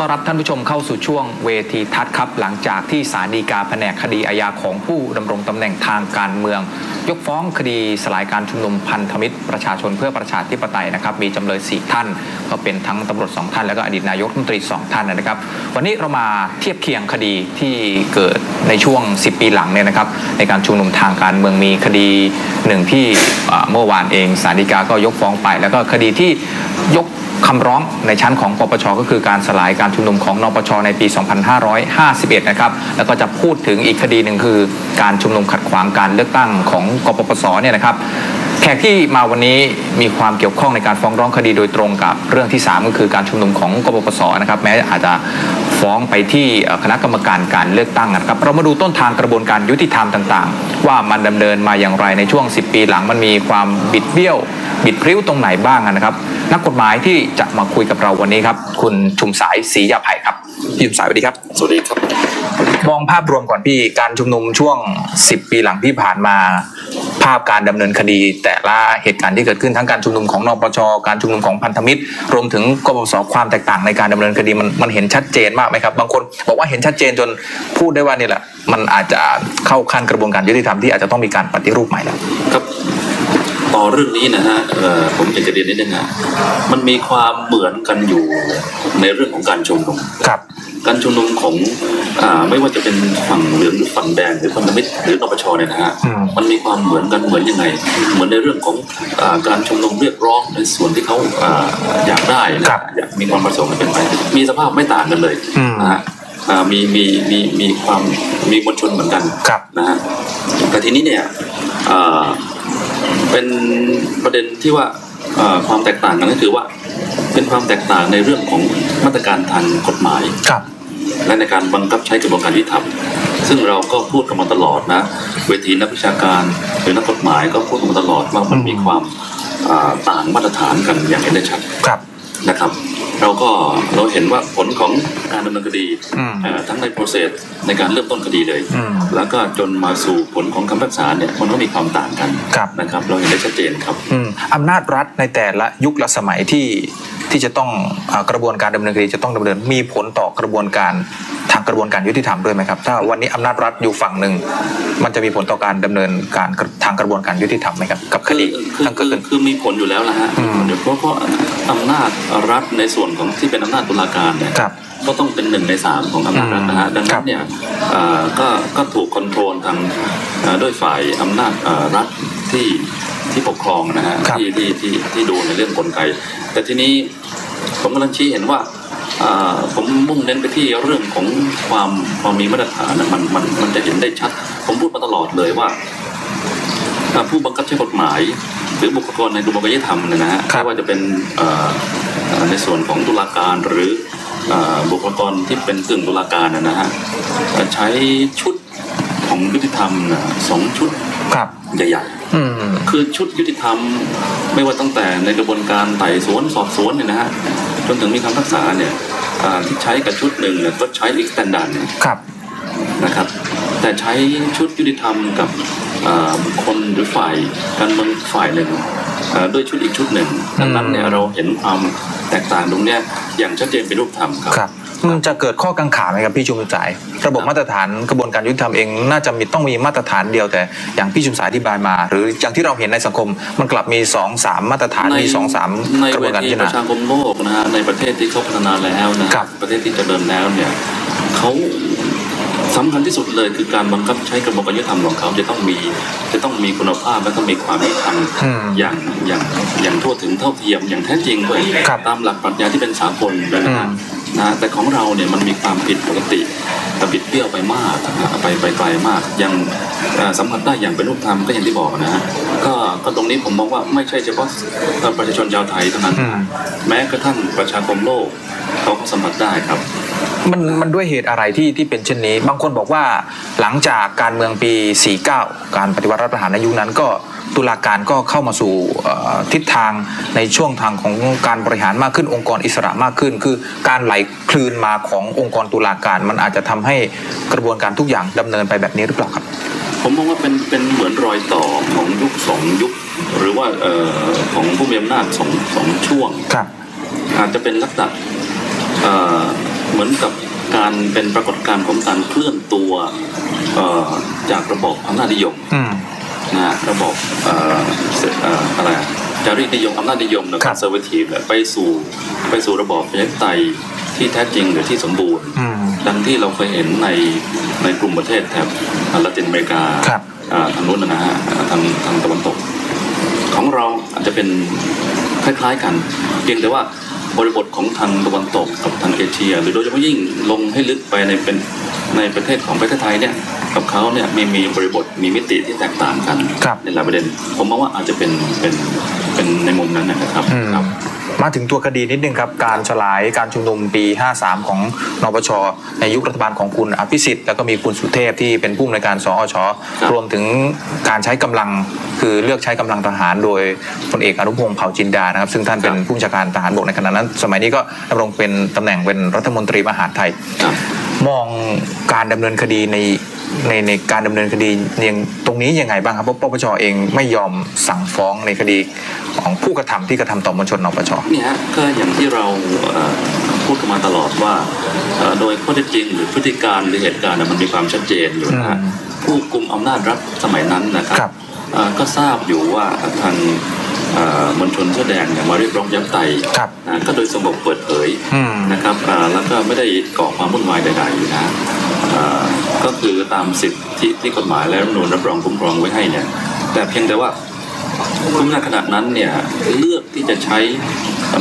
ต้อนรับท่านผู้ชมเข้าสู่ช่วงเวทีทัศน์ครับ หลังจากที่ศาลฎีกาแผนกคดีอาญาของผู้ดำรงตำแหน่งทางการเมือง ยกฟ้องคดีสลายการชุมนุมพันธมิตรประชาชนเพื่อประชาธิปไตยนะครับ มีจำเลย4ท่าน ก็เป็นทั้งตำรวจ2ท่าน แล้วก็อดีตนายกรัฐมนตรี2ท่านนะครับ วันนี้เรามาเทียบเคียงคดีที่เกิดในช่วง 10 ปีหลังเนี่ยนะครับ ในการชุมนุมทางการเมืองมีคดีหนึ่งที่เอ่อเมื่อวานเองศาลฎีกาก็ยกฟ้องไป แล้วก็คดีที่ยก คำร้องในชั้นของปปชก็คือการสลายการชุมนุมของนปชในปี 2551 นะครับ แล้วก็จะพูดถึงอีกคดีหนึ่งคือการชุมนุมขัดขวางการเลือกตั้งของกปปสเนี่ยนะครับแขกที่มาวันนี้มีความเกี่ยวข้องในการฟ้องร้องคดีโดยตรงกับเรื่องที่ 3 ก็คือการชุมนุมของกปปสนะครับแม้อาจจะฟ้องไปที่คณะกรรมการการเลือกตั้งนะครับ เรามาดูต้นทางกระบวนการยุติธรรมต่าง ๆ ว่ามันดำเนินมาอย่างไรในช่วง 10 ปีหลังมันมีความบิดเบี้ยว บิดพริ้วตรงไหนบ้างนะครับ นักกฎหมายที่จะมาคุยกับเราวันนี้ครับ คุณชุมสายศรียาไผ่ครับพี่ชุมสายสวัสดีครับสวัสดีครับ มองภาพรวมก่อนพี่การชุมนุมช่วง 10 ปีหลังที่ผ่านมา ภาพการดำเนินคดี แต่ละเหตุการณ์ที่เกิดขึ้นทั้งการชุมนุมของนปชการชุมนุมของพันธมิตร รวมถึงกบสความแตกต่างในการดำเนินคดีมันมันเห็นชัดเจนมากไหมครับ บางคนบอกว่าเห็นชัดเจนจนพูดได้ว่านี่แหละ มันอาจจะเข้าขั้นกระบวนการยุติธรรมที่อาจจะต้องมีการปฏิรูปใหม่แล้วครับ ต่อเรื่องนี้นะฮะเอ่อผมอยากจะเรียนนิดนึงอะมันมีความเหมือนกันอยู่ในเรื่องของการชุมนุมครับการชุมนุมของอ่าไม่ว่าจะเป็นฝั่งเหลืองหรือฝั่งแดงหรือพันธมิตรหรือนปชเนี่ยนะฮะอืมมันมีความเหมือนกันเหมือนยังไง เหมือนในเรื่องของอาการชุมนุมเรียกร้องในส่วนที่เขาอ่าอยากได้นะอยากมีความประสงค์ให้เป็นไปมีสภาพไม่ต่างกันเลยอืมนะฮะอ่ามีมีมีมีความมีมวลชนเหมือนกันครับนะฮะแต่ทีนี้เนี่ย เอ่อเป็นประเด็นที่ว่าเอ่อความแตกต่างกันก็คือว่า เป็นความแตกต่างในเรื่องของมาตรการทางกฎหมายครับ และในการบังคับใช้กระบวนการยุติธรรมซึ่งเราก็พูดกันมาตลอดนะ เวทีนักวิชาการหรือนักกฎหมายก็พูดกันมาตลอดว่ามันมีความอ่าต่างมาตรฐานกันอย่างเห็นได้ชัดครับนะครับ เราก็เราเห็นว่าผลของการดำเนินคดีอืมเอ่อทั้งในโปรเซสในการเริ่มต้นคดีเลยอืมแล้วก็จนมาสู่ผลของคำพิพากษาเนี่ยมันก็มีความต่างกันครับนะครับ เราเห็นได้ชัดเจนครับอืมอำนาจรัฐในแต่ละยุคละสมัยที่ ที่จะต้องอากระบวนการดำเนินคดีจะต้องดำเนินมีผลต่อกระบวนการทางกระบวนการยุติธรรมด้วยไหมครับถ้าวันนี้อำนาจรัฐอยู่ฝั่งหนึ่งมันจะมีผลต่อการดำเนินการทางกระบวนการยุติธรรมไหมครับกับคคือดีคือทั้งเกิคืดอขึ้นคือมีผลอยู่แล้วละฮะอืมเดี๋ยวเพราะเพราะอำนาจรัฐในส่วนของที่เป็นอำนาจตุลาการเนี่ยครับก็ต้องเป็นหนึ่งในสามของอำนาจรัฐนะฮะอืมดังครันั้บนเนี่ยเอ่อก็ก็ถูกคอนโทรลทางเอ่อด้วยฝ่ายอำนาจเอ่อรัฐ ที่ที่ปกครองนะฮะครับที่ที่ที่ที่ดูในเรื่องกลไก แต่ทีนี้ผมกำลังชี้เห็นว่าเอ่อผมมุ่งเน้นไปที่เรื่องของความความมีมาตรฐานนะมันมันมันจะเห็นได้ชัด ผมพูดมาตลอดเลยว่าอ่าผู้บังคับใช้กฎหมาย หรือบุคลากรในกระบวนการยุติธรรมเนยนะฮะครับไม่ว่าจะเป็นเอ่อเอ่อในส่วนของตุลาการหรือเอ่อบุคลากรที่เป็นกึ่งตุลาการนะนะฮะเอ่อใช้ชุดของยุติธรรมนะสองชุด ครับใหญ่อืมๆคือชุดยุติธรรมไม่ว่าตั้งแต่ในกระบวนการไต่สวนสอบสวนเนี่ยนะฮะจนถึงมีคำพิพากษาเนี่ยอ่าที่ใช้กับชุดหนึ่งเนี่ยก็ใช้อีกสแตนดาร์ดครับนะครับ แต่ใช้ชุดยุติธรรมกับอ่าบุคคลหรือฝ่ายการเมืองฝ่ายหนึ่งอ่าด้วยชุดอีกชุดหนึ่งดังนั้นเนี่ยเราเห็นความแตกต่างตรงเนี้ยอย่างชัดเจนเป็นรูปธรรมครับครับ มันจะเกิดข้อกังขาไหมครับพี่ชุมสาย ระบบมาตรฐานกระบวนการยุติธรรมเองน่าจะมีต้องมีมาตรฐานเดียวแต่อย่างพี่ชุมสายอธิบายมา หรืออย่างที่เราเห็นในสังคมมันกลับมีสองสามมาตรฐานในมีสองสามในกระบเววนการทีพิจารปณาระชาคมโลกนะฮะในประเทศที่เขาพัฒนาแล้วนะครับประเทศที่เจริญแล้วเนี่ยเขาสำคัญที่สุดเลยคือการบังคับใช้กระบวนการยุติธรรมของเขาจะต้องมีจะต้องมีคุณภาพและต้องมีความยุติธรรมอืมอย่างอย่างอย่างทั่วถึงเท่าเทียมอย่างแท้จริงด้วยครับตามหลักปรัชญาที่เป็นสากลเลยนะฮะอืม นะแต่ของเราเนี่ยมันมีความผิดปกติแต่บิดเบี้ยวไปมากนะฮะไปไปไกลมากยังเอ่อสัมผัสได้อย่างเป็นรูปธรรมก็อย่างที่บอกนะฮะก็ก็ตรงนี้ผมมองว่าไม่ใช่เฉพาะประชาชนชาวไทยเท่านั้นอืมแม้กระทั่งประชาคมโลกเขาก็สัมผัสได้ครับ มันมันด้วยเหตุอะไรที่ที่เป็นเช่นนี้ บางคนบอกว่าหลังจากการเมืองปี 49 การปฏิวัติรัฐประหารในยุคนั้นก็ตุลาการก็เข้ามาสู่เอ่อทิศทางในช่วงทางของการบริหารมากขึ้นองค์กรอิสระมากขึ้น คือการไหลคลืนมาขององค์กรตุลาการมันอาจจะทำให้กระบวนการทุกอย่างดำเนินไปแบบนี้หรือเปล่าครับ ผมมองว่าเป็นเป็นเหมือนรอยต่อของยุคสองยุค หรือว่าเอ่อของผู้มีอำนาจสองสองช่วงครับอาจจะเป็นลักษณะ เอ่อเหมือนกับการเป็นปรากฏการณ์ของการเคลื่อนตัวเอ่อจากระบบอำนาจนิยมอืมนะฮะระบบเอ่อเสเอ่ออะไรอะจารีตนิยมอำนาจนิยมนะคครับอนเซอร์วทีฟไปสู่ไปสู่ระบอบประชาธิปไตยที่แท้จริงหรือที่สมบูรณ์อืมดังที่เราเคยเห็นในในกลุ่มประเทศแถบละตินอเมริกาครับอ่าทางนู้นนะฮะอ่าทางทางตะวันตก ของเราอาจจะเป็นคล้ายๆกัน เพียงแต่ว่า บริบทของทางตะวันตกกับทางเอเชีย หรือโดยเฉพาะยิ่งลงให้ลึกไปในเป็นในประเทศของประเทศไทยเนี่ยกับเขาเนี่ยมีมีบริบทมีมิติที่แตกต่างกันครับในหลายประเด็น ผมมองว่าอาจจะเป็นเป็นเป็นในมุมนั้นนะครับอืมครับ มาถึงตัวคดีนิดนึงครับ การฉลายการชุมนุมปี 53 ของนปช ในยุครัฐบาลของคุณอภิสิทธิ์แล้วก็มีคุณสุเทพที่เป็นผู้อำนวยการสอชครับรวมถึงการใช้กำลังคือเลือกใช้กำลังทหาร โดยพลเอกอนุพงศ์เผ่าจินดานะครับ ซึ่งท่านเป็นผู้บัญชาการทหารบกในขณะนั้น สมัยนี้ก็ดำรงเป็นตำแหน่งเป็นรัฐมนตรีมหาดไทยครับ มองการดำเนินคดีในในในการดำเนินคดียังตรงนี้ยังไงบ้างครับเพราะปปชเองไม่ยอมสั่งฟ้องในคดีของผู้กระทำที่กระทำต่อมวลชนนปชเนี่ยฮะก็อย่างที่เราเอ่อพูดกันมาตลอดว่าเอ่อโดยข้อเท็จจริงหรือพฤติการหรือเหตุการณ์น่ะมันมีความชัดเจนอยู่นะฮะอืมผู้กุมอำนาจรัฐสมัยนั้นนะครัครับเอ่อก็ทราบอยู่ว่าทางเอ่อ มวลชนเสื้อแดงเนี่ยมาเรียกร้องยับไตครับนะก็โดยสงบเปิดเผยอืมนะครับอ่าแล้วก็ไม่ได้ก่อความวุ่นวายใดๆนะอ่าก็คือตามสิทธิที่กฎหมายและรัฐธรรมนูญรับรองคุ้มครองไว้ให้เนี่ยแต่เพียงแต่ว่าคุ้มหน้าขนาดนั้นเนี่ยเลือกที่จะใช้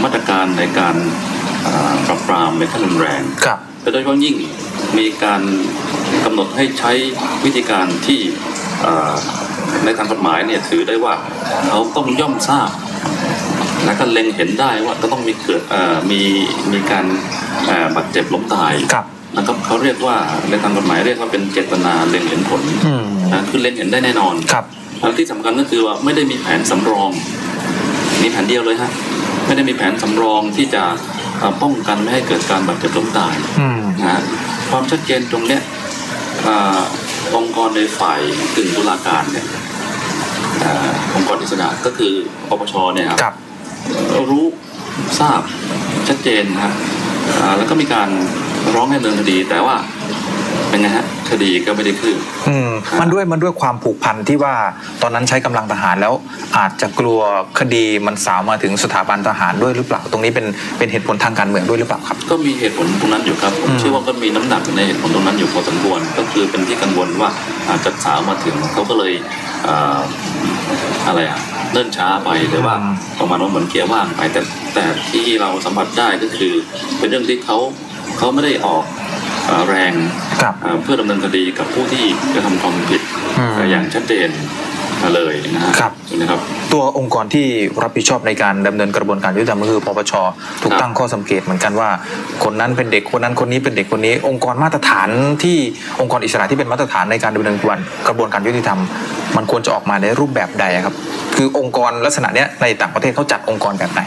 มาตรการในการอ่าปราบปรามในขั้นรุนแรงครับแต่โดยเฉพาะยิ่งมีการกำหนดให้ใช้วิธีการที่อ่า ในทางกฎหมายเนี่ยถือได้ว่าเขาต้องย่อมทราบและก็เล็งเห็นได้ว่าก็ต้องมีเกิดเอ่อมีมีการเอ่อบาดเจ็บล้มตายครับนะครับเขาเรียกว่าในทางกฎหมายเรียกว่าเป็นเจตนาเล็งเห็นผลอืมนะคือเล็งเห็นได้แน่นอนครับแล้วที่สำคัญก็คือว่าไม่ได้มีแผนสำรอง มีแผนเดียวเลยฮะไม่ได้มีแผนสำรองที่จะเอ่อป้องกันไม่ให้เกิดการบาดเจ็บล้มตายอืมนะฮะความชัดเจนตรงเนี้ย อ่าองค์กรในฝ่ายกึ่งตุลาการเนี่ยอ่าองค์กรอิสระก็คือปปชเนี่ยครับครับรู้ทราบชัดเจนนะครับอ่าแล้วก็มีการร้องให้ดำเนินคดี แต่ว่า เป็นไงฮะคดีก็ไม่ได้คืบอืมมันด้วยมันด้วยความผูกพันที่ว่าตอนนั้นใช้กำลังทหารแล้ว อาจจะกลัวคดีมันสาวมาถึงสถาบันทหารด้วยหรือเปล่าตรงนี้เป็นเป็นเหตุผลทางการเมืองด้วยหรือเปล่าครับ ก็มีเหตุผลตรงนั้นอยู่ครับผมอืมเชื่อว่าก็มีน้ำหนักในเหตุผลตรงนั้นอยู่พอสมควรก็คือเป็นที่กังวลว่าอาจจะสาวมาถึงเขาก็เลยอ่าอะไรอะเนิ่นช้าไปหรือว่าประมาณว่าเหมือนเกียร์ว่างไปแต่แต่ที่เราสัมผัสได้ก็คือ เป็นเรื่องที่เขาเขาไม่ได้ออกอ่า แรงครับอ่าเพื่อดำเนินคดีกับผู้ที่กระทำความผิดอืมอย่างชัดเจนเลยนะฮะครับนะครับ ตัวองค์กรที่รับผิดชอบในการดำเนินกระบวนการยุติธรรมก็คือปปชถูกครับตั้งข้อสังเกตเหมือนกันว่า คนนั้นเป็นเด็กคนนั้นคนนี้เป็นเด็กคนนี้ องค์กรมาตรฐานที่องค์กรอิสระที่เป็นมาตรฐานในการดำเนินกระบวนกระบวนการยุติธรรม มันควรจะออกมาในรูปแบบใดครับ คือองค์กรลักษณะเนี้ยในต่างประเทศเขาจัดองค์กรแบบไหน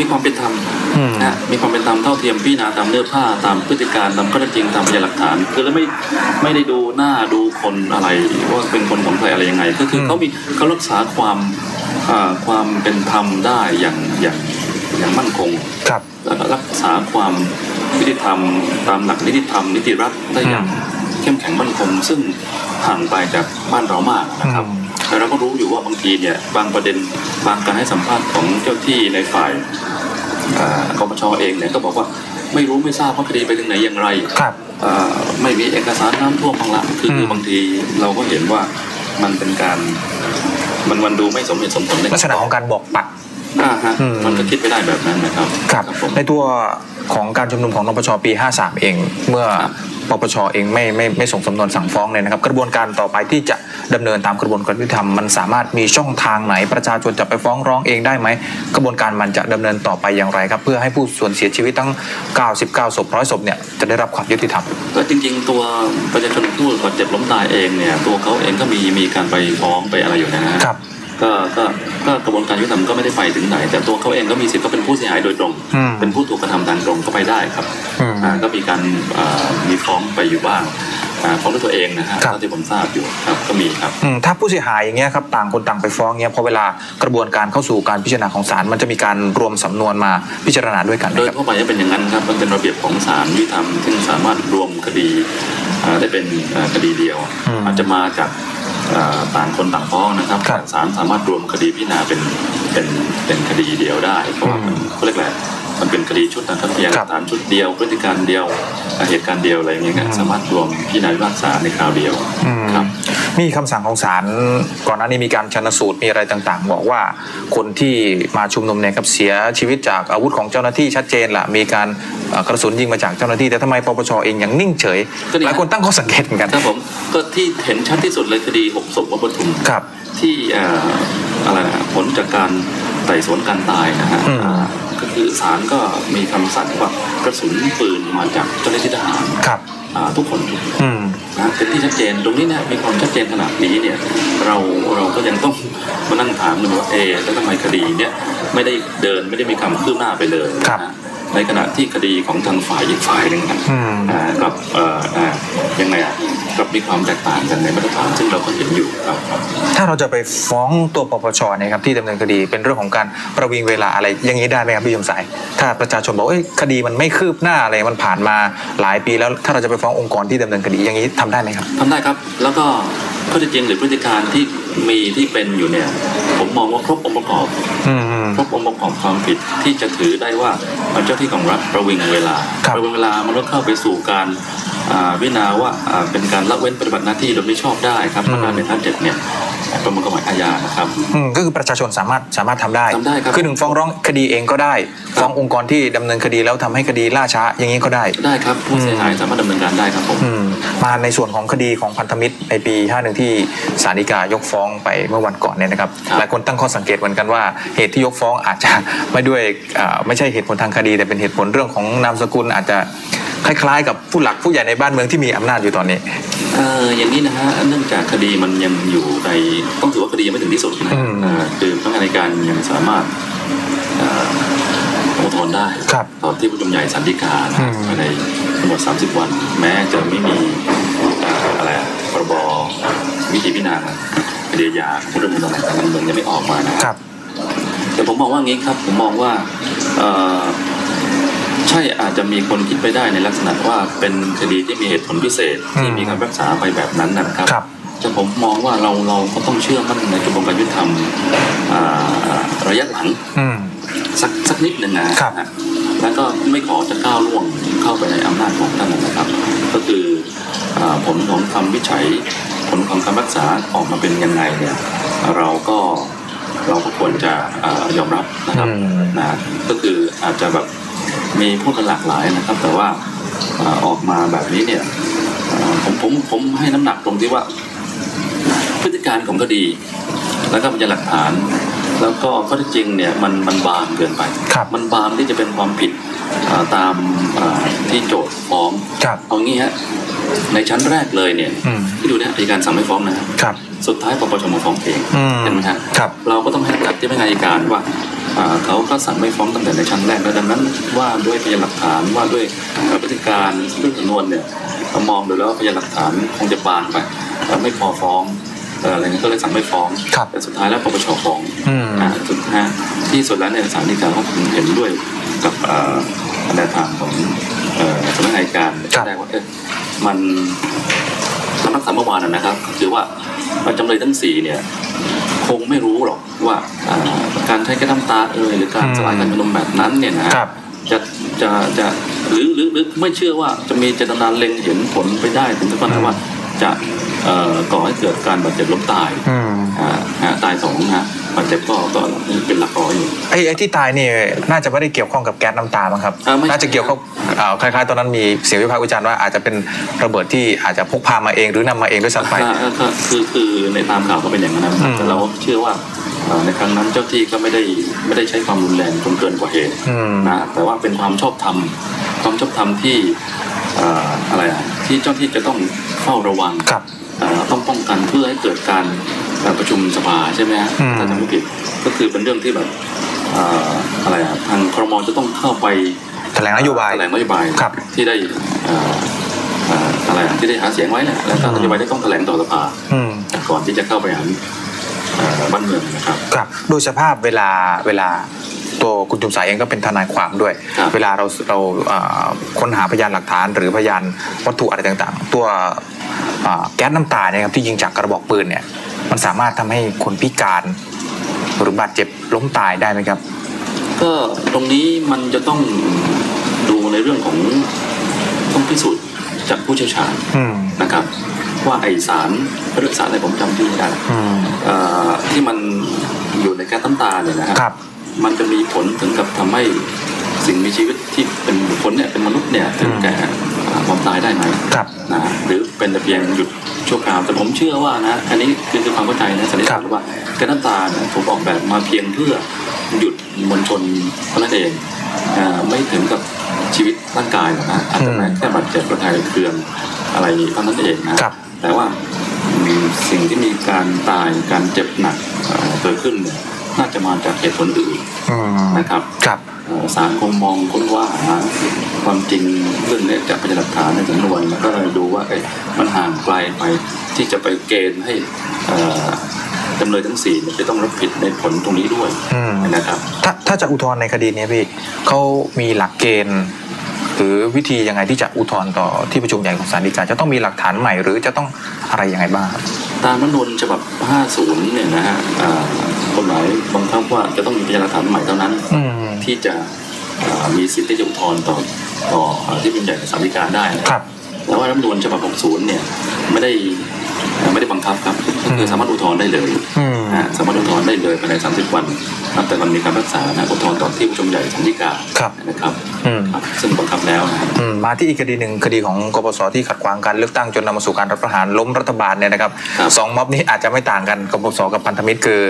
มีความเป็นธรรมอืมนะมีความเป็นธรรมเท่าเทียมพิจารณาตามเนื้อผ้าตามพฤติการตามข้อเท็จจริงตามพยานหลักฐาน คือแล้วไม่ไม่ได้ดูหน้าดูคนอะไรว่าเป็นคนของใครอะไรยังไง ก็คือมเขามีเขารักษาความอ่าความเป็นธรรมได้อย่างอย่างอย่างมั่นคงครับแล้วก็รักษาความยุติธรรม ตามหลักนิติธรรม นิติรัฐได้อย่างอืมเข้มแข็งมั่นคงซึ่งห่างไปจากบ้านเรามากนะครับอืม แต่เราก็รู้อยู่ว่าบางทีเนี่ยบางประเด็นบางการให้สัมภาษณ์ของเจ้าที่ในฝ่ายอ่ากปชเองเนี่ยก็บอกว่าไม่รู้ไม่ทราบว่าคดีไปถึงไหนอย่างไรครับอ่าไม่มีเอกสารน้ำท่วมบางละคืออืมคือบางทีเราก็เห็นว่ามันเป็นการมันมันดูไม่สมเหตุสมผลในลักษณะของการบอกปัด อ่าฮะอืมมันก็คิดไปได้แบบนั้นนะครับครับผมในตัวของการชุมนุมของนปชปี 53 เอง เมื่อครับปปชเองไม่ไม่ไม่ส่งสำนวนสั่งฟ้องเนี่ยนะครับ กระบวนการต่อไปที่จะดำเนินตามกระบวนการยุติธรรมมันสามารถมีช่องทางไหนประชาชนจะไปฟ้องร้องเองได้ไหม กระบวนการมันจะดำเนินต่อไปอย่างไรครับ เพื่อให้ผู้สูญเสียชีวิตทั้ง 99ศพร้อยศพเนี่ยจะได้รับความยุติธรรมก็จริง ๆ ตัวประชาชนผู้บาดเจ็บล้มตายเองเนี่ยตัวเขาเองก็มีมีการไปฟ้องไปอะไรอยู่นะฮะครับ ก็ก็ก็กระบวนการยุติธรรมก็ไม่ได้ไปถึงไหน แต่ตัวเขาเองก็มีสิทธิ์ก็เป็นผู้เสียหายโดยตรงอืมเป็นผู้ถูกกระทำทางตรงก็ไปได้ครับอืมอ่าก็มีการอ่ามีฟ้องไปอยู่บ้างอ่าฟ้องด้วยตัวเองนะฮะครับเท่าที่ผมทราบอยู่ครับก็มีครับอืมถ้าผู้เสียหายอย่างเงี้ยครับต่างคนต่างไปฟ้องเงี้ยพอเวลากระบวนการเข้าสู่การพิจารณาของศาลมันจะมีการรวมสำนวนมาพิจารณาด้วยกันไหมโดยครับทั่วไปจะเป็นอย่างนั้นครับมันเป็นระเบียบของศาลยุติธรรมซึ่งสามารถรวมคดีอ่าได้เป็นอ่าคดีเดียวอืมอาจจะมาจากอ่า ต่างคนต่างฟ้องนะครับครับศาลสามารถรวมคดีพิจารณาเป็นเป็นเป็นคดีเดียวได้เพราะว่ามันอืมเขาเรียกอะไร มันเป็นคดีชุดนะครับพยานหครัลับกฐานชุดเดียวพฤติการเดียวอ่าเหตุการณ์เดียวอะไรอย่างเงี้ยครับอืมสามารถรวมพิจารณาพิพากษาในคราวเดียวอืมครับมีคำสั่งของศาลก่อนหน้านี้มีการชันสูตรมีอะไรต่างๆ บอกว่าคนที่มาชุมนุมเนี่ยครับเสียชีวิตจากอาวุธของเจ้าหน้าที่ชัดเจนละมีการเอ่อกระสุนยิงมาจากเจ้าหน้าที่แต่ทำไมปปชเองยังนิ่งเฉยก็นี่หลายคนตั้งข้อสังเกตเหมือนกันครับผมก็ที่เห็นชัดที่สุดเลยคดีหกศพวัดปทุมครับที่เอ่ออะไรนะผลจากการ ไต่สวนการตายนะฮะอืมอ่าก็คือศาลก็มีคำสั่งว่ากระสุนปืนมาจากเจ้าหน้าที่ทหารครับอ่าทุกคนอืมนะเป็นที่ชัดเจนตรงนี้เนี่ยมีความชัดเจนขนาดนี้เนี่ยเราเราก็ยังต้องมานั่งถามกันว่าเอะแล้วทำไมคดีเนี่ยไม่ได้เดินไม่ได้มีความคืบหน้าไปเลยครับนะ ในขณะที่คดีของทางฝ่ายอีกฝ่ายหนึ่งนะอืมอ่ากับเอ่ออ่ายังไงอะกับมีความแตกต่างกันในมาตรฐานซึ่งเราก็เห็นอยู่ครับ ถ้าเราจะไปฟ้องตัวปปชเนี่ยครับที่ดำเนินคดีเป็นเรื่องของการประวิงเวลาอะไรอย่างนี้ได้ไหมครับพี่ชมสายถ้าประชาชนบอกเอ้ยคดีมันไม่คืบหน้าอะไรมันผ่านมาหลายปีแล้วถ้าเราจะไปฟ้ององค์กรที่ดำเนินคดีอย่างนี้ทำได้ไหมครับทำได้ครับ แล้วก็ ข้อเท็จจริงหรือพฤติการที่มีที่เป็นอยู่เนี่ย ผมมองว่าครบองค์ประกอบอืมอืมครบองค์ประกอบความผิดที่จะถือได้ว่าเจ้าที่ของรัฐประวิงเวลาครับประวิงเวลามันก็เข้าไปสู่การอ่า วินาว่าอ่าเป็นการละเว้นปฏิบัติหน้าที่โดยไม่ชอบได้ครับมาตราหนึ่งทับเจ็ดเนี่ยประมวลกฎหมายอาญานะครับอืมก็คือประชาชนสามารถสามารถทำได้ทำได้ครับคือหนึ่งฟ้องร้องคดีเองก็ได้ครับฟ้ององค์กรที่ดำเนินคดีแล้วทำให้คดีล่าช้าอย่างนี้ก็ได้ได้ครับผู้เสียหายสามารถดำเนินการได้ครับผมอืมมาในส่วนของคดีของพันธมิตรในปี51ที่ศาลฎีกายกฟ้องไปเมื่อวันก่อนเนี่ยนะครับครับหลายคนตั้งข้อสังเกตเหมือนกันว่าเหตุที่ยกฟ้องอาจจะไม่ด้วยอ่าไม่ใช่เหตุผลทางคดี แต่เป็นเหตุผลเรื่องของนามสกุลอาจจะ คล้ายๆ กับผู้หลักผู้ใหญ่ในบ้านเมืองที่มีอำนาจอยู่ตอนนี้เอ่ออย่างนี้นะฮะเนื่องจากคดีมันยังอยู่ในต้องถือว่าคดียังไม่ถึงที่สุดนะอืมเอ่อคือพนักงานในการยังสามารถเอ่ออุทธรณ์ได้ครับต่อที่ประชุมใหญ่สันติกานะอืมภายในกำหนด30 วัน แม้จะไม่มีเอ่ออะไรอะพรบวิธีพิจารณาคดีอาญาผู้ดำเนินตำแหน่งทางการเมืองยังไม่ออกมานะครับแต่ผมมองว่างี้ครับผมมองว่าเอ่อ ใช่อาจจะมีคนคิดไปได้ในลักษณะว่าเป็นคดีที่มีเหตุผลพิเศษที่มีการรักษาไปแบบนั้นนะครับครับแต่ผมมองว่าเราเราก็ต้องเชื่อมั่นในกระบวนการยุติธรรมอ่าระยะหลังอืมสักสักนิดหนึ่งนะครับแล้วก็ไม่ขอจะก้าวล่วงเข้าไปในอำนาจของท่านนะครับ ก็คืออาผลของคำวิจัย ผลของคำรักษาออกมาเป็นยังไงเนี่ยเราก็เราก็ควรจะอายอมรับนะครับอืมนะก็คืออาจจะแบบ มีพูดกันหลากหลายนะครับ แต่ว่าออกมาแบบนี้เนี่ยผมผมผมให้น้ำหนักตรงที่ว่า พฤติการของคดี แล้วก็พยานหลักฐาน แล้วก็ข้อเท็จจริงเนี่ยมันมันบางเกินไปครับมันบางที่จะเป็นความผิดอ่าตามอ่าที่โจทย์ฟ้องครับเอางี้ฮะในชั้นแรกเลยเนี่ยอืมที่ดูเนี่ยอัยการสั่งไม่ฟ้องนะครับครับสุดท้ายปปชมาฟ้องเองอืมเห็นไหมฮะครับเราก็ต้องให้น้ำหนักที่พนักงานอัยการว่าอ่าเขาก็สั่งไม่ฟ้องตั้งแต่ในชั้นแรกแล้วดังนั้น ว่าด้วยพยานหลักฐานว่าด้วยเอ่อพฤติการเรื่องสำนวนเนี่ยเรามองดูแล้วว่าพยานหลักฐานคงจะบานไปแล้วไม่พอฟ้องเอ่ออะไรเงี้ยก็เลยสั่งไม่ฟ้องครับแต่สุดท้ายแล้วปปชฟ้องอืมอ่าสุดท้ายที่สุดแล้วเนี่ยศาลฎีกาเขาคงเห็นด้วยกับเอ่อแนวทางของเอ่อสำนักงานอัยการครับได้ว่าเอ๊ะมันคำรักษาเมื่อวานนะนะครับก็คือว่าจำเลยทั้งสี่เนี่ยคงไม่รู้หรอกว่าอ่าการใช้แก๊สน้ำตาเอยหรือการอืมสลายการชุมนุมแบบนั้นเนี่ยนะครับจะจะจะหรือหรือหรือไม่เชื่อว่าจะมีเจตนาเล็งเห็นผลไปได้ถึงขนาดว่าจะเอ่อ ก่อให้เกิดการบาดเจ็บล้มตายอืมอ่าฮะตายสองนะฮะบาดเจ็บก็ก็เป็นหลักร้อยอยู่ไอ้ไอ้ที่ตายนี่น่าจะไม่ได้เกี่ยวข้องกับแก๊สน้ำตาบ้างครับอ่าไม่น่าจะเกี่ยวข้องอ่าคล้ายๆ ตอนนั้นมีเสียงวิพากษ์วิจารณ์ว่าอาจจะเป็นระเบิดที่อาจจะพกพามาเองหรือนำมาเองด้วยซ้ำไปอ่าก็คือคือในตามข่าวก็เป็นอย่างนั้นนะครับอืมแต่เราเชื่อว่าเอ่อในครั้งนั้นเจ้าที่ก็ไม่ได้ไม่ได้ใช้ความรุนแรงจนเกินกว่าเหตุอืมนะแต่ว่าเป็นความชอบธรรมความชอบธรรมที่เอ่ออะไรอะที่เจ้าที่จะต้องเฝ้าระวังครับเอ่อต้องป้องกันเพื่อให้เกิดการเอ่อประชุมสภาใช่ไหมฮะอืมถ้าจำไม่ผิดก็คือเป็นเรื่องที่แบบเอ่ออะไรอะทางครมจะต้องเข้าไปแถลงนโยบายแถลงนโยบายครับที่ได้เอ่อเอ่อทอะไรอะที่ได้หาเสียงไว้แหละแล้วก็นโยบายที่ต้องแถลงต่อสภาอืมก่อนที่จะเข้าไปหาเอ่อบ้านเมืองนะครับ ครับโดยสภาพเวลาเวลา ตัวคุณจุมสายเองก็เป็นทนายความด้วยครับเวลาเราเราอ่าค้นหาพยานหลักฐาน หรือพยานวัตถุอะไรต่างๆ ตัวอ่าแก๊สน้ำตาเนี่ยครับที่ยิงจากกระบอกปืนเนี่ยมันสามารถทำให้คนพิการหรือบาดเจ็บล้มตายได้ไหมครับ ก็ตรงนี้มันจะต้องดูในเรื่องของต้องพิสูจน์จากผู้เชี่ยวชาญอืมนะครับว่าไอสารเรื่องสารอะไรผมจำชื่อไม่ได้อืมเอ่อที่มันอยู่ในแก๊สน้ำตาเนี่ยนะฮะครับ มันจะมีผลถึงกับทำให้สิ่งมีชีวิตที่เป็นบุคคลเนี่ยเป็นมนุษย์เนี่ยถึงแก่อ่าความตายได้ไหมครับนะหรือเป็นแต่เพียงหยุดชั่วคราวแต่ผมเชื่อว่านะอันนี้คือคือความเข้าใจนะสันนิษฐานว่าแก๊สน้ำตาเนี่ยถูกออกแบบมาเพียงเพื่อหยุดมวลชนเท่านั้นเองอ่าไม่ถึงกับชีวิตร่างกายหรอกนะอาจจะแค่บาดเจ็บกระทายเคืองอะไรเท่านั้นเองนะครับแต่ว่าอืมสิ่งที่มีการตายการเจ็บหนักเอ่อเกิดขึ้นเนี่ยน่าจะมาจากเหตุผลอื่นอืมนะครับครับเอ่อศาลคงมองค้นว่าหาความจริงเรื่องนี้จากพยานหลักฐานในสำนวนแล้วก็เลยดูว่าเอ้ยมันห่างไกลไปที่จะไปเกณฑ์ให้เอ่อจำเลยทั้งสี่เนี่ยจะต้องรับผิดในผลตรงนี้ด้วยอืมนะครับถ้าถ้าจะอุทธรณ์ในคดีนี้พี่เขามีหลักเกณฑ์ หรือวิธียังไงที่จะอุทธรณ์ต่อที่ประชุมใหญ่ของศาลฎีกาจะต้องมีหลักฐานใหม่หรือจะต้องอะไรยังไงบ้างครับตามรัฐธรรมนูญฉบับ 50 เนี่ยนะฮะอ่ากฎหมายบังคับว่าจะต้องมีพยานหลักฐานใหม่เท่านั้นอืมที่จะอ่ามีสิทธิ์ที่จะอุทธรณ์ต่อต่ออ่าที่เป็นใหญ่ของศาลฎีกาได้นะครับแต่ว่ารัฐธรรมนูญฉบับ 60 เนี่ยไม่ได้ ไม่ได้บังคับครับก็คือสามารถอุทธรณ์ได้เลยอืมนะสามารถอุทธรณ์ได้เลยภายใน 30 วันนับแต่วันมีการรักษานะอุทธรณ์ต่อที่ประชุมใหญ่ศาลฎีกาครับนะครับอืมครับซึ่งบังคับแล้วนะครับอืมมาที่อีกคดีหนึ่งคดีของกปสที่ขัดขวางการเลือกตั้งจนนำมาสู่การรัฐประหารล้มรัฐบาลเนี่ยนะครับครับสองม็อบนี้อาจจะไม่ต่างกันกปสกับพันธมิตรคือ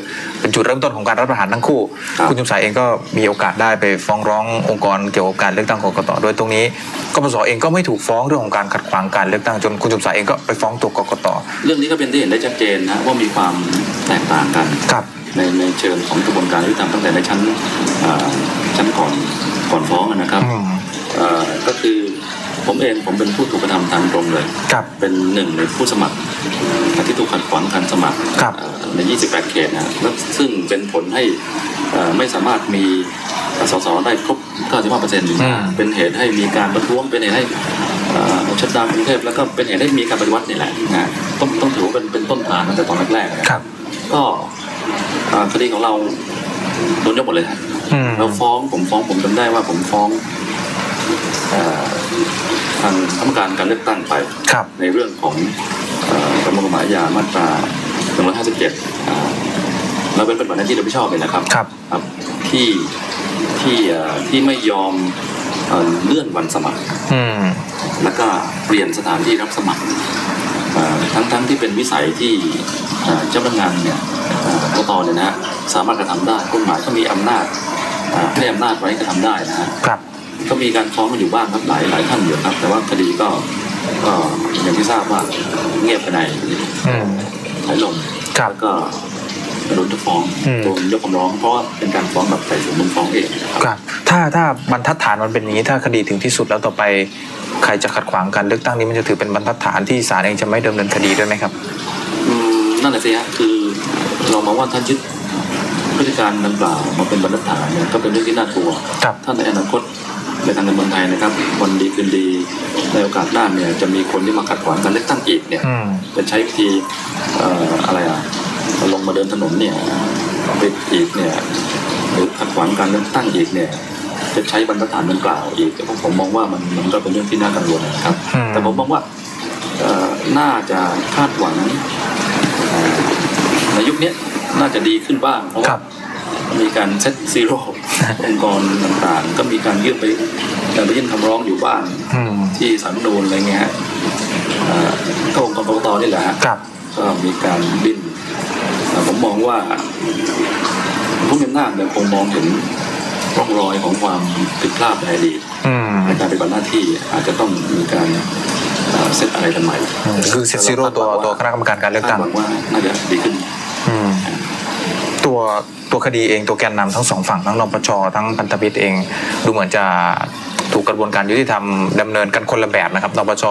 เป็นจุดเริ่มต้นของการรัฐประหารทั้งคู่ครับคุณจุมสายเองก็มีโอกาสได้ไปฟ้องร้ององค์กรเกี่ยวกับการเลือกตั้งกกตโดยตรงนี้กปสเองก็ไม่ถูกฟ้องเรื่องของการขัดขวางการเลือกตั้งจนคุณจุมสายเองก็ไปฟ้องตัวกกตเรื่องนี้ก็เป็นที่เห็นได้ชัดเจนนะว่ามีความแตกต่างกันครับในในเชิงของกระบวนการยุติธรรมตั้งแต่ในชั้นอ่าชั้นก่อนก่อนฟ้องนะครับอืมเอ่อก็คือผมเองผมเป็นผู้ถูกกระทำทางตรงเลยครับเป็นหนึ่งในผู้สมัครที่ถูกขัดขวางการสมัครครับเอ่อใน 28 เขตนะแล้วซึ่งเป็นผลให้เอ่อไม่สามารถมีสสได้ครบ 95เปอร์เซ็นต์อืมเป็นเหตุให้มีการประท้วงเป็นเหตุให้เอ่อ ชัดดาวกรุงเทพแล้วก็เป็นเหตุให้มีการปฏิวัตินี่แหละนะต้องต้องถือว่าเป็นเป็นต้นทางตั้งแต่ตอนแรกๆนะครับ ก็เอ่อคดีของเราโดนยกหมดเลยครับอืมเราฟ้องผมฟ้องผมจำได้ว่าผมฟ้องเอ่อทางคณะกรรมการการเลือกตั้งไปครับในเรื่องของเอ่อประมวลกฎหมายยามาตรา157อ่าเราเป็นปฏิบัติหน้าที่โดยไม่ชอบเลยนะครับครับครับที่ที่เอ่อที่ไม่ยอม เอ่อเลื่อนวันสมัครอืมแล้วก็เปลี่ยนสถานที่รับสมัครเอ่อทั้งทั้งที่เป็นวิสัยที่เอ่อเจ้าพนักงานเนี่ยเอ่อกตเนี่ยนะฮะสามารถกระทำได้กฎหมายก็มีอำนาจเอ่อให้อำนาจไว้กระทำได้นะฮะครับก็มีการฟ้องกันอยู่บ้างครับหลายหลายท่านอยู่ครับ แต่ว่าคดีก็ก็อย่างที่ทราบว่าเงียบไปไหนอืมไหลลงครับแล้วก็โดนจะฟ้องอืมโดนยกคำร้องเพราะว่าเป็นการฟ้องแบบไต่สวนมูลฟ้องเองนะครับครับ ถ้าถ้าบรรทัดฐานมันเป็นอย่างนี้ถ้าคดีถึงที่สุดแล้วต่อไปใครจะขัดขวางการเลือกตั้งนี้มันจะถือเป็นบรรทัดฐานที่ศาลเองจะไม่ดำเนินคดีด้วยไหมครับอืมนั่นแหละสิฮะคือเรามองว่าท่านยึดพฤติการดังกล่าวมาเป็นบรรทัดฐานเนี่ยก็เป็นเรื่องที่น่ากลัวครับถ้าในอนาคตในทางการเมืองไทยนะครับวันดีคืนดีในโอกาสหน้าเนี่ยจะมีคนที่มาขัดขวางการเลือกตั้งอีกเนี่ยอืมจะใช้วิธีเอ่ออะไรอะลงมาเดินถนนเนี่ยปิดอีกเนี่ยหรือขัดขวางการเลือกตั้งอีกเนี่ย จะใช้บรรทัดฐานดังกล่าวอีกผมผมมองว่ามันมันก็เป็นเรื่องที่น่ากังวลนะครับอืมแต่ผมมองว่าเอ่อน่าจะคาดหวังเอ่อในยุคนี้น่าจะดีขึ้นบ้างเพราะคว่ารับมีการเซตซีโร่องค์กรต่างๆ ก็มีการยื่นไปการไปยื่นคำร้องอยู่บ้างอืมที่สารรัฐธรรมนูนอะไรเงี้ยฮะเอ่อก็องค์กรกรกตนี่แหละฮะครับก็มีการดิ้นเอ่อผมมองว่าผู้มีอำนาจเนี่ยคงมองเห็น ร่องรอยของความผิดพลาดในอดีตอืมในการปฏิบัติหน้าที่อาจจะต้องมีการเอ่อเซตอะไรกันใหม่อืมคือเซตซีโร่ตัวตัวคณะกรรมการการเลือกคาตั้ดงหวังว่าน่าจะดีขึ้นอืมตัวตัวคดีเองตัวแกนนำทั้งสองฝั่งทั้งนปชทั้งพันธมิตรเอง ดูเหมือนจะ ถูกกระบวนการยุติธรรมดำเนินกันคนละแบบนะครับนปช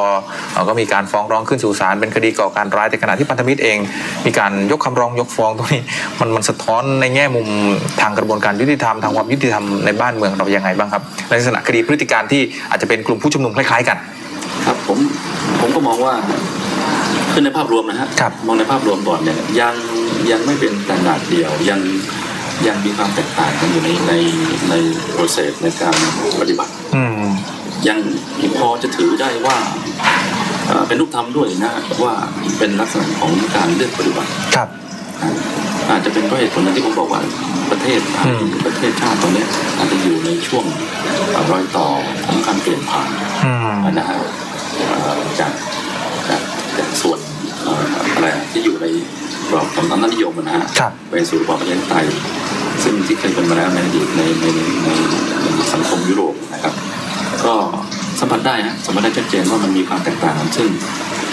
เอ่อก็มีการฟ้องร้องขึ้นสู่ศาลเป็นคดีก่อการร้ายแต่ขณะที่พันธมิตรเอง มีการยกคำร้องยกฟ้องตรงนี้มันมันสะท้อนในแง่มุมทางกระบวนการยุติธรรมทางความยุติธรรมในบ้านเมืองเรายังไงบ้างครับในลักษณะคดีพฤติการที่อาจจะเป็นกลุ่มผู้ชุมนุมคล้ายๆกัน ครับผมผมก็มองว่าคือในภาพรวมนะฮะครับมองในภาพรวมก่อนเนี่ยยังยังไม่เป็นแต่ดาดเดียวยังยังมีความแตกต่างกันอยู่ในในในโปรเซสในการปฏิบัติอืม ยังพอจะถือได้ว่าเอ่อเป็นรูปธรรมด้วยนะว่าเป็นลักษณะของการเลือกปฏิบัติครับ อาจจะเป็นเพราะเหตุผลนั้นที่ผมบอกว่าประเทศไทยอืมประเทศชาติตอนนี้อาจจะอยู่ในช่วงเอ่อรอยต่อของการเปลี่ยนผ่านอืมนะฮะเอ่อจากจากจากส่วนเอ่ออะไรที่อยู่ในกรอบของอำนาจนิยมนะฮะครับไปสู่ระบอบประชาธิปไตยซึ่งที่เคยเป็นมาแล้วในอดีตในในในในในสังคมยุโรปนะครับ ก็สัมผัสได้นะสัมผัสได้ชัดเจนว่ามันมีความแตกต่างกันซึ่ง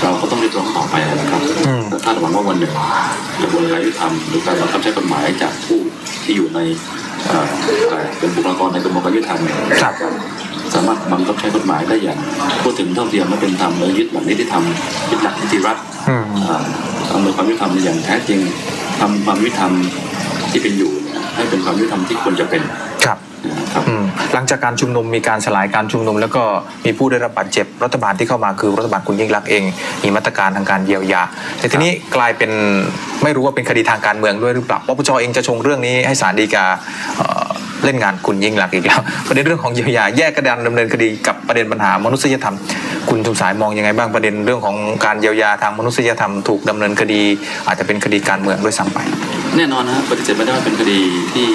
เราก็ต้องเรียกร้องต่อไปนะครับอืมแต่คาดหวังว่าวันหนึ่งกระบวนการยุติธรรมหรือการบังคับใช้กฎหมายจากผู้ที่อยู่ในเอ่ออะไรเป็นบุคลากรในกระบวนการยุติธรรมเนี่ยครับสามารถบังคับใช้กฎหมายได้อย่างพูดถึงเท่าเทียมและเป็นธรรมและยึดหลักนิติธรรมยึดหลักนิติรัฐอืมอ่าอำนวยความยุติธรรมอย่างแท้จริงทำความยุติธรรมที่เป็นอยู่เนี่ยให้เป็นความยุติธรรมที่ควรจะเป็นครับ นะครับหลังจากการชุมนุมมีการสลายการชุมนุม แล้วก็มีผู้ได้รับบาดเจ็บรัฐบาลที่เข้ามาคือรัฐบาลคุณยิ่งรักเอง มีมาตรการทางการเยียวยาแต่ทีนี้กลายเป็นไม่รู้ว่าเป็นคดีทางการเมืองด้วยหรือเปล่าปปชเองจะชงเรื่องนี้ให้ศาลฎีกาเล่นงานคุณยิ่งรักอีกแล้วประเด็นเรื่องของเยียวยาแยกกระดานดำเนินคดีกับประเด็นปัญหามนุษยธรรม คุณทุมสายมองยังไงบ้างประเด็นเรื่องของการเยียวยาทางมนุษยธรรมถูกดำเนินคดี อาจจะเป็นคดีการเมืองด้วยซ้ำไป แน่นอนนะฮะปฏิเสธไม่ได้ว่าเป็นคดีที่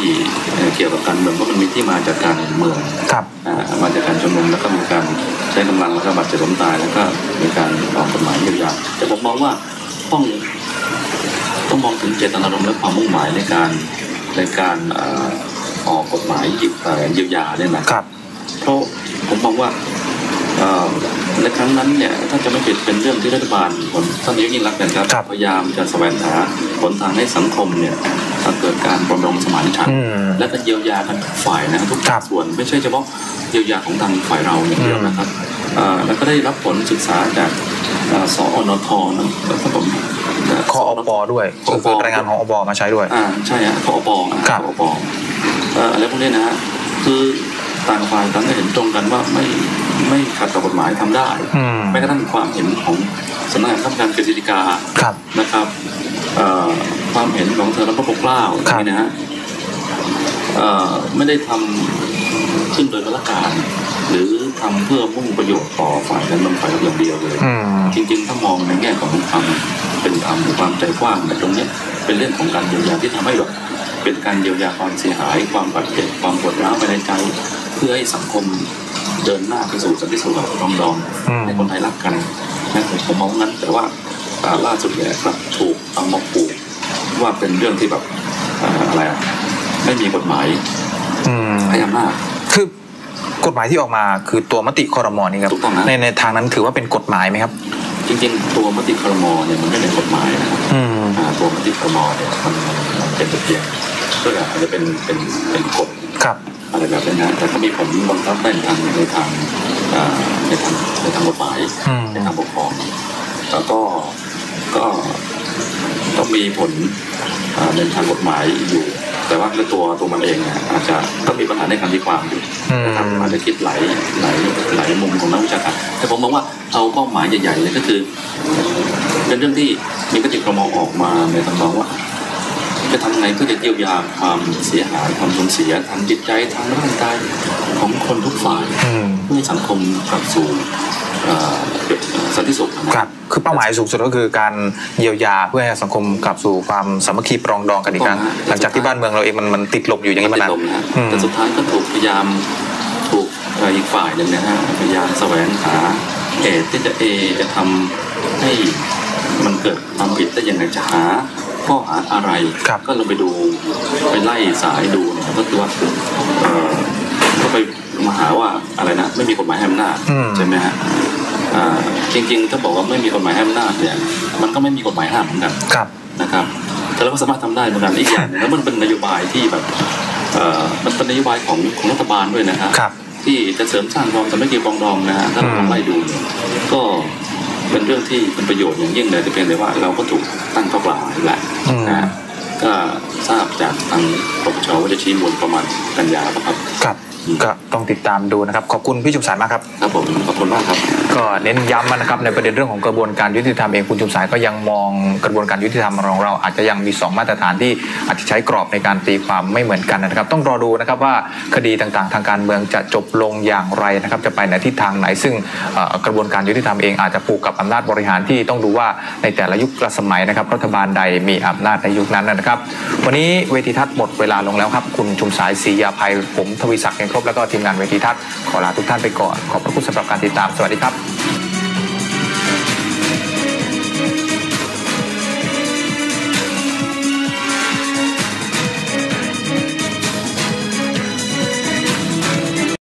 เอ่อเกี่ยวกับการเมืองเพราะมันมีที่มาจากการเมืองครับอ่ามาจากการชุมนุมแล้วก็มีการใช้กำลังแล้วก็บาดเจ็บล้มตายแล้วก็มีการออกกฎหมายเยียวยาแต่ผมมองว่าต้องต้องมองถึงเจตนารมณ์และความมุ่งหมายในการในการเอ่อออกกฎหมายเยียเอ่อเยียวยาเนี่ยนะครับ เพราะผมมองว่า เอ่อในครั้งนั้นเนี่ยถ้าจะไม่ผิดเป็นเรื่องที่รัฐบาลคนท่านนายกยิ่งรักษณ์นะครับครับพยายามจะแสวงหาหนทางให้สังคมเนี่ยเกิดการปรองดองสมานฉันท์อืม และก็เยียวยากันทุกฝ่ายนะครับทุกครับ ส่วนไม่ใช่เฉพาะเยียวยาของทางฝ่ายเราอย่างเดียวนะครับเอ่อแล้วก็ได้รับผลศึกษาจากเอ่อสอนทนะแล้วก็ผมคออปด้วยก็คือรายงานของอบมาใช้ด้วย อ่าใช่ฮะพอปอะครับพอปเอ่ออะไรพวกนี้นะฮะคือต่างฝ่ายต่างก็เห็นตรงกันว่าไม่ ไม่ขัดต่อกฎหมายทำได้อืมแม้กระทั่งความเห็นของสำนักงานข้าราชการกฤษฎีกาครับนะครับเอ่อความเห็นของเธอและพระปกเกล้าครับนี่นะฮะเอ่อไม่ได้ทำขึ้นโดยพละการ หรือทำเพื่อมุ่งประโยชน์ต่อฝ่ายการเมืองฝ่ายอย่างเดียวเลยอืมจริงๆ ถ้ามองในแง่ของความเป็นธรรมหรือความใจกว้างในยตรงเนี้ยเป็นเรื่องของการเยียวยาที่ทำให้แบบเป็นการเยียวยาความเสียหาย ความบาดเจ็บความปวดร้าวภายในใจ เพื่อให้สังคม เดินหน้าไปสู่สันติสุขแบบปรองดองอืมให้คนไทยรักกันนะผมผมมองงั้น แต่ว่าอ่าล่าสุดเนี่ยกลับถูกเอามาผูกว่าเป็นเรื่องที่แบบอ่าอะไรอะไม่มีกฎหมายอืมให้อำนาจคือกฎหมายที่ออกมาคือตัวมติคอรมอนี่ครับถูกต้องนะในในทางนั้นถือว่าเป็นกฎหมายไหมครับ จริงๆ ตัวมติครมเนี่ยมันไม่เป็นกฎหมายนะครับอืมอ่าตัวมติครมเนี่ยมันมันมันเป็นแต่เพียงก็อาจจะเป็นเป็นเป็นกฎครับ อะไรแบบนี้นะแต่ก็มีผลบังคับได้ในทางในทางอ่าในทางในทางกฎหมายอืมในทางปกครองแล้วก็ก็ต้องมีผลอ่าในทางกฎหมายอยู่ แต่ว่าในตัวตัวมันเองเนี่ยอาจจะต้องมีปัญหาในการตีความอยู่อืมนะครับอาจจะคิดหลายหลายหลายมุมของนักวิชาการแต่ผมมองว่าเอาเป้าหมายใหญ่ๆเลยก็คือ เป็นเรื่องที่มีกติกรมออกมาในทำนองว่า จะทำไงเพื่อจะเยียวยาความเสียหายความสูญเสียทางจิตใจทางร่างกายของคนทุกฝ่ายอืมเพื่อให้สังคมกลับสู่เอ่อสันติสุขนะครับคือเป้าหมายสูงสุดก็คือการเยียวยาเพื่อให้สังคมกลับสู่ความสามัคคีปรองดองกันอีกครั้งหลังจากที่บ้านเมืองเราเองมันมันติดลมอยู่อย่างนี้มานานติดลนะอืมแต่สุดท้ายก็ถูกพยายามถูกเอ่ออีกฝ่ายหนึ่งนะฮะพยายามแสวงหาเหตุที่จะเอจะทำให้มันเกิดความผิดได้ยังไงจะหา ข้อหาอะไร ครับ ก็ลงไปดูไปไล่สายดูเนี่ยก็คือว่าเอ่อก็ไปมาหาว่าอะไรนะไม่มีกฎหมายให้อำนาจอืม ใช่ไหมฮะอ่าจริงๆถ้าบอกว่าไม่มีกฎหมายให้อำนาจเนี่ยมันก็ไม่มีกฎหมายห้ามเหมือนกัน ครับ นะครับแต่เราก็สามารถทำได้เหมือนกันอีกอย่างหนึงแล้วมันเป็นนโยบายที่แบบเอ่อมันเป็นนโยบายของของรัฐบาลด้วยนะครับครับ ที่จะเสริมสร้างความสามัคคีปรองดองนะฮะถ้าเราลองไล่ดูเนี่ยก็ เป็นเรื่องที่เป็นประโยชน์อย่างยิ่งเลยแต่เพียงแต่ว่าเราก็ถูกตั้งข้อกล่าวหาอยู่แล้วอืมนะฮะก็ทราบจากทางปปชว่าจะชี้มูลประมาณกันยาป่ะครับ ครับก็ต้องติดตามดูนะครับ ขอบคุณพี่จุมสายมากครับครับผมขอบคุณมากครับ ก็เน้นย้ำนะครับในประเด็นเรื่องของกระบวนการยุติธรรมเองคุณชุมสายก็ยังมองกระบวนการยุติธรรมของเราอาจจะยังมี 2 มาตรฐานที่อาจจะใช้กรอบในการตีความไม่เหมือนกันนะครับ ต้องรอดูนะครับว่าคดีต่างๆ ทางการเมืองจะจบลงอย่างไรนะครับ จะไปในทิศทางไหน ซึ่งเอ่อกระบวนการยุติธรรมเองอาจจะผูกกับอำนาจบริหารที่ต้องดูว่าในแต่ละยุคละสมัยนะครับรัฐบาลใดมีอำนาจในยุคนั้นนะครับ วันนี้เวทีทัศน์หมดเวลาลงแล้วครับ คุณชุมสายศรียาภัยผมทวีศักดิ์พบแล้วก็ทีมงานเวทีทัศน์ขอลาทุกท่านไปก่อน ขอบพระคุณสำหรับการติดตาม สวัสดีครับ